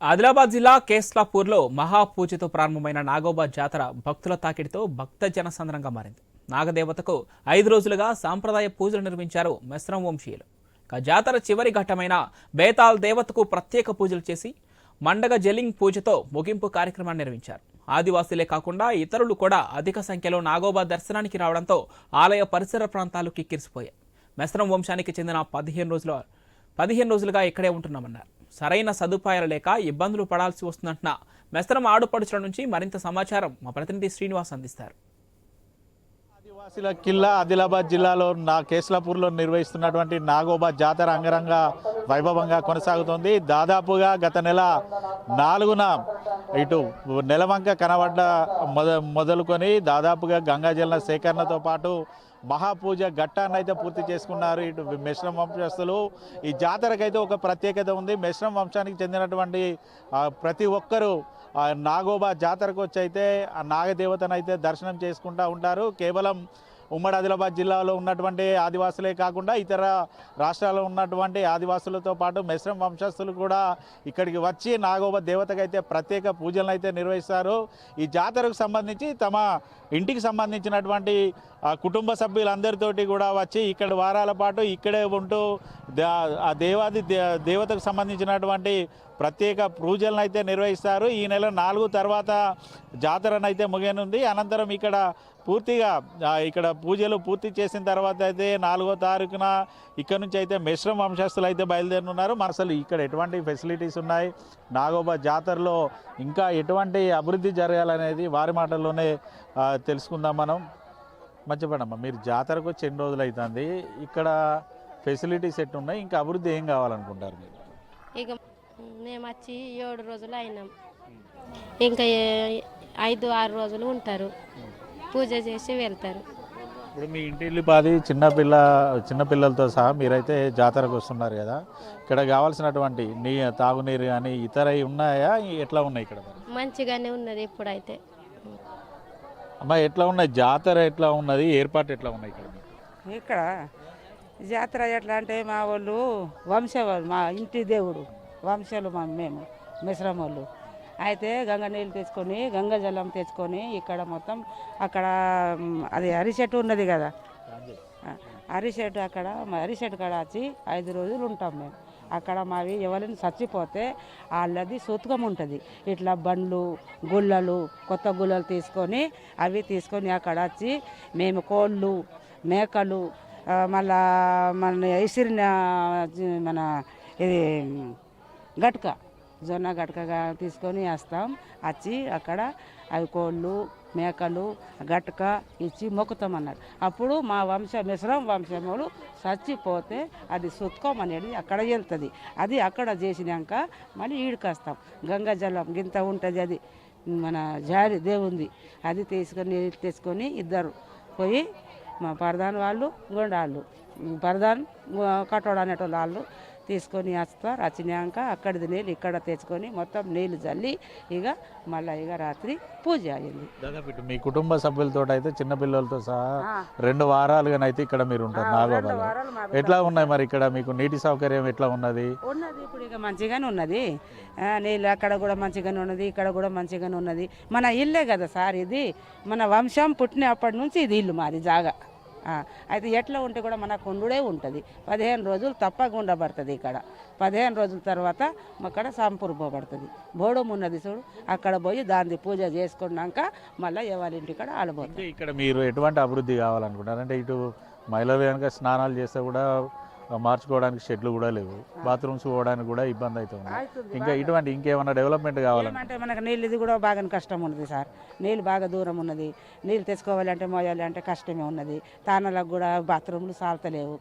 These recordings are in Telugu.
ఆదిలాబాద్ జిల్లా కేస్లాపూర్లో మహాపూజతో ప్రారంభమైన నాగోబా జాతర భక్తుల తాకిడితో భక్త జనసంద్రంగా మారింది. నాగదేవతకు ఐదు రోజులుగా సాంప్రదాయ పూజలు నిర్మించారు మెస్రం వంశీయులు. ఇక జాతర చివరి ఘట్టమైన బేతాల్ దేవతకు ప్రత్యేక పూజలు చేసి మండగ జలింగ్ పూజతో ముగింపు కార్యక్రమాన్ని నిర్వహించారు. ఆదివాసీలే కాకుండా ఇతరులు కూడా అధిక సంఖ్యలో నాగోబా దర్శనానికి రావడంతో ఆలయ పరిసర ప్రాంతాలు కిక్కిరిసిపోయాయి. మెస్రం వంశానికి చెందిన పదిహేను రోజుల పదిహేను రోజులుగా ఇక్కడే ఉంటున్నామన్నారు. సరైన సదుపాయాలు లేక ఇబ్బందులు పడాల్సి వస్తుందంటున్న. మెస్తరం ఆడుపడుచుల నుంచి మరింత సమాచారం మా ప్రతినిధి శ్రీనివాస్ అందిస్తారు. ఆదివాసీల కిల్లా ఆదిలాబాద్ జిల్లాలో నా కేస్లాపూర్లో నిర్వహిస్తున్నటువంటి నాగోబా జాతర అంగరంగ వైభవంగా కొనసాగుతోంది. దాదాపుగా గత నెల నాలుగున ఇటు నెలవంక కనబడ్డ మొద మొదలుకొని దాదాపుగా గంగాజల సేకరణతో పాటు మహాపూజ ఘట్టాన్ని అయితే పూర్తి చేసుకున్నారు. ఇటు మిశ్రమ వంశస్థులు. ఈ జాతరకైతే ఒక ప్రత్యేకత ఉంది. మిశ్రమ వంశానికి చెందినటువంటి ప్రతి ఒక్కరూ నాగోబా జాతరకు వచ్చి అయితే ఆ నాగదేవతను అయితే దర్శనం చేసుకుంటూ ఉంటారు. కేవలం ఉమ్మడి ఆదిలాబాద్ జిల్లాలో ఉన్నటువంటి ఆదివాసులే కాకుండా ఇతర రాష్ట్రాల్లో ఉన్నటువంటి ఆదివాసులతో పాటు మెస్రం వంశస్థులు కూడా ఇక్కడికి వచ్చి నాగోబా దేవతకు అయితే ప్రత్యేక పూజలను అయితే నిర్వహిస్తారు. ఈ జాతరకు సంబంధించి తమ ఇంటికి సంబంధించినటువంటి కుటుంబ సభ్యులందరితోటి కూడా వచ్చి ఇక్కడ వారాల పాటు ఇక్కడే ఉంటూ ఆ దేవాది దే- దేవతకు సంబంధించినటువంటి ప్రత్యేక పూజలను అయితే నిర్వహిస్తారు. ఈ నెల నాలుగు తర్వాత జాతరనైతే ముగియనుంది. అనంతరం ఇక్కడ పూర్తిగా ఇక్కడ పూజలు పూర్తి చేసిన తర్వాత అయితే నాలుగో తారీఖున ఇక్కడ నుంచి అయితే మిశ్రమ వంశస్థులు అయితే బయలుదేరుతున్నారు మరి అసలు ఇక్కడ ఎటువంటి ఫెసిలిటీస్ ఉన్నాయి? నాగోబా జాతరలో ఇంకా ఎటువంటి అభివృద్ధి జరగాలనేది వారి మాటల్లోనే తెలుసుకుందాం మనం. మర్చిపోడమ్మా మీరు జాతరకు వచ్చి ఎన్ని రోజులు అవుతుంది ఇక్కడ ఫెసిలిటీస్ ఎట్టున్నాయి ఇంకా అభివృద్ధి ఏం కావాలనుకుంటారు మీరు? ఇక మేము వచ్చి ఏడు రోజులు అయినాం. ఇంకా ఐదు ఆరు రోజులు ఉంటారు. పూజ చేసి వెళ్తారు. ఇప్పుడు మీ ఇంటి పాది చిన్నపిల్ల చిన్నపిల్లలతో సహా మీరైతే జాతరకు వస్తున్నారు కదా. ఇక్కడ కావాల్సినటువంటి నీ తాగునీరు కానీ ఇతర ఉన్నాయా? ఎట్లా ఉన్నాయి ఇక్కడ? మంచిగానే ఉన్నది ఇప్పుడైతే. అమ్మా ఎట్లా ఉన్నాయి? జాతర ఎట్లా ఉన్నది? ఏర్పాటు ఎట్లా ఉన్నాయి ఇక్కడ? ఇక్కడ జాతర ఎట్లా అంటే మా వాళ్ళు వంశవాళ్ళు మా ఇంటి దేవుడు. వంశాలు మా మేము మిశ్రమ వాళ్ళు. అయితే గంగ నీళ్ళు తెచ్చుకొని గంగ జలం తెచ్చుకొని ఇక్కడ మొత్తం అక్కడ అది అరిచెట్టు ఉన్నది కదా. ఆ, అరిచెట్టు అక్కడ మా అరిచెట్టు కాడ వచ్చి ఐదు రోజులు ఉంటాం మేము. అక్కడ మావి ఎవరైనా చచ్చిపోతే వాళ్ళది సూతకం ఉంటుంది. ఇట్లా బండ్లు గుళ్ళలు కొత్త గుళ్ళలు తీసుకొని అవి తీసుకొని అక్కడ వచ్చి మేము కోళ్ళు మేకలు మళ్ళా మన ఇసిరిన మన ఇది గట్క. జొన్న గట్కగా తీసుకొని వేస్తాం. వచ్చి అక్కడ అవి కోళ్ళు మేకలు గట్క ఇచ్చి మొక్కుతాం అన్నారు అప్పుడు మా వంశ మిశ్రం వంశములు చచ్చిపోతే అది సుత్కం అనేది అక్కడ వెళ్తుంది. అది అక్కడ చేసినాక మళ్ళీ ఈడికొస్తాం. గంగా జలం గింత ఉంటుంది అది. మన జారి దేవుంది. అది తీసుకొని తెచ్చుకొని ఇద్దరు పోయి మా పరదాన్ వాళ్ళు గొండాళ్ళు. పరదాన్ కట్టోడు అనేటోళ్ళు వాళ్ళు తీసుకొని వస్తారు వచ్చినాక అక్కడిది నీళ్ళు ఇక్కడ తెచ్చుకొని మొత్తం నీళ్ళు చల్లి ఇక మళ్ళీ ఇక రాత్రి పూజ అయింది. దాదాపు మీ కుటుంబ సభ్యులతో అయితే చిన్నపిల్లలతో సహా. రెండు వారాలుగానైతే ఇక్కడ మీరు ఉంటారు మా ఎట్లా ఉన్నాయి మరి ఇక్కడ మీకు నీటి సౌకర్యం ఎట్లా ఉన్నది? ఉన్నది ఇప్పుడు ఇక మంచిగానే ఉన్నది. నీళ్ళు అక్కడ కూడా మంచిగానే ఉన్నది ఇక్కడ కూడా మంచిగానే ఉన్నది. మన ఇల్లే కదా సార్ ఇది. మన వంశం పుట్టినప్పటి నుంచి ఇది ఇల్లు మాది జాగా. అయితే ఎట్లా ఉంటే కూడా మన ఉండుడే ఉంటుంది. పదిహేను రోజులు తప్పకుండా పడుతుంది ఇక్కడ. పదిహేను రోజుల తర్వాత అక్కడ సంపూర్పబడుతుంది బోడం ఉన్నది చూడు అక్కడ పోయి దాన్ని పూజ చేసుకున్నాక మళ్ళీ ఎవరింటి కాడ ఆడబోతుంది ఇక్కడ మీరు ఎటువంటి అభివృద్ధి కావాలనుకుంటారు అంటే ఇటు మహిళలు కనుక స్నానాలు చేస్తే కూడా మార్చుకోవడానికి షెడ్లు కూడా లేవు. బాత్రూమ్స్ పోవడానికి కూడా ఇబ్బంది అవుతుంది. ఇంకా ఇటువంటి ఇంకేమైనా డెవలప్మెంట్ కావాలని ఏమంటే మనకు నీళ్ళు ఇది కూడా బాగా కష్టం ఉన్నది సార్. నీళ్ళు బాగా దూరం ఉన్నది. నీళ్ళు తెచ్చుకోవాలంటే మోయాలి అంటే కష్టమే ఉన్నది. తానాలకు కూడా బాత్రూమ్లు సాల్తలేవు.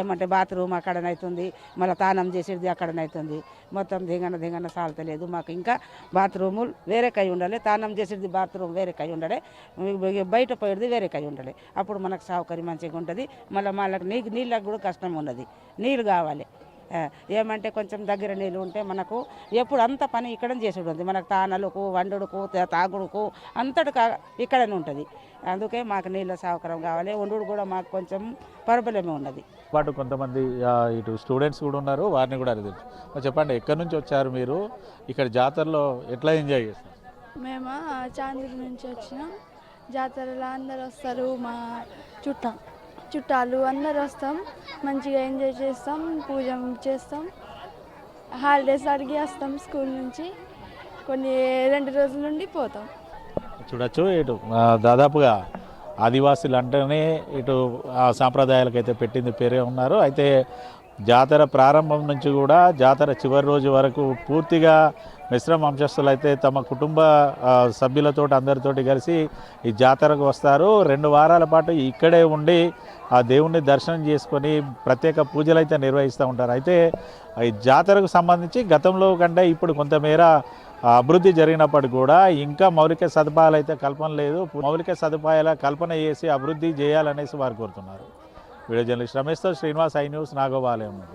ఏమంటే బాత్రూమ్ అక్కడనైతుంది మళ్ళీ తానం చేసేది అక్కడనైతుంది. మొత్తం దిగన దిగన సాల్తలేదు మాకు. ఇంకా బాత్రూములు వేరే కై ఉండాలి తానం చేసేది బాత్రూమ్ వేరే కై ఉండాలి బయట పోయేది వేరే కై ఉండాలి అప్పుడు మనకు సౌకర్యం మంచిగా ఉంటుంది మళ్ళీ వాళ్ళకి నీకు నీళ్ళకి కూడా కష్టం ఉన్నది నీళ్ళు కావాలి. ఏమంటే కొంచెం దగ్గర నీళ్ళు ఉంటే మనకు ఎప్పుడు అంత పని ఇక్కడ చేసి ఉంటుంది. మనకు తానలకు వండుడుకు తా- తాగుడుకు అంతటి కా- ఇక్కడనే ఉంటుంది. అందుకే మాకు నీళ్ళ సౌకర్యం కావాలి. వండుడు కూడా మాకు కొంచెం ప్రాబ్లమే ఉన్నది. పాటు కొంతమంది ఇటు స్టూడెంట్స్ కూడా ఉన్నారు. వారిని కూడా అడిగి చెప్పండి ఎక్కడి నుంచి వచ్చారు మీరు? ఇక్కడ జాతరలో ఎట్లా ఎంజాయ్ చేస్తారు? మేము చాందిరి నుంచి వచ్చినాం. జాతరలో అందరు వస్తారు మా చుట్ట. చుట్టాలు అందరు వస్తాం మంచిగా ఎంజాయ్ చేస్తాం పూజ చేస్తాం. హాలిడేస్ అడిగి వస్తాం స్కూల్ నుంచి. కొన్ని రెండు రోజుల నుండి పోతాం. చూడొచ్చు ఇటు దాదాపుగా ఆదివాసులు అంటేనే ఇటు ఆ సాంప్రదాయాలకు అయితే పెట్టింది పేరే ఉన్నారు. అయితే జాతర ప్రారంభం నుంచి కూడా జాతర చివరి రోజు వరకు పూర్తిగా మిశ్రమ వంశస్థులు అయితే తమ కుటుంబ సభ్యులతో అందరితోటి కలిసి ఈ జాతరకు వస్తారు. రెండు వారాల పాటు ఇక్కడే ఉండి ఆ దేవుణ్ణి దర్శనం చేసుకొని ప్రత్యేక పూజలు అయితే నిర్వహిస్తూ ఉంటారు. అయితే ఈ జాతరకు సంబంధించి గతంలో కంటే ఇప్పుడు కొంతమేర అభివృద్ధి జరిగినప్పటికీ కూడా ఇంకా మౌలిక సదుపాయాలు అయితే కల్పన లేదు. మౌలిక సదుపాయాల కల్పన చేసి అభివృద్ధి చేయాలనేసి వారు కోరుతున్నారు. వీడియో జర్నలిస్ట్ రమేష్తో శ్రీనివాస్ ఐ న్యూస్ నాగోబాలయం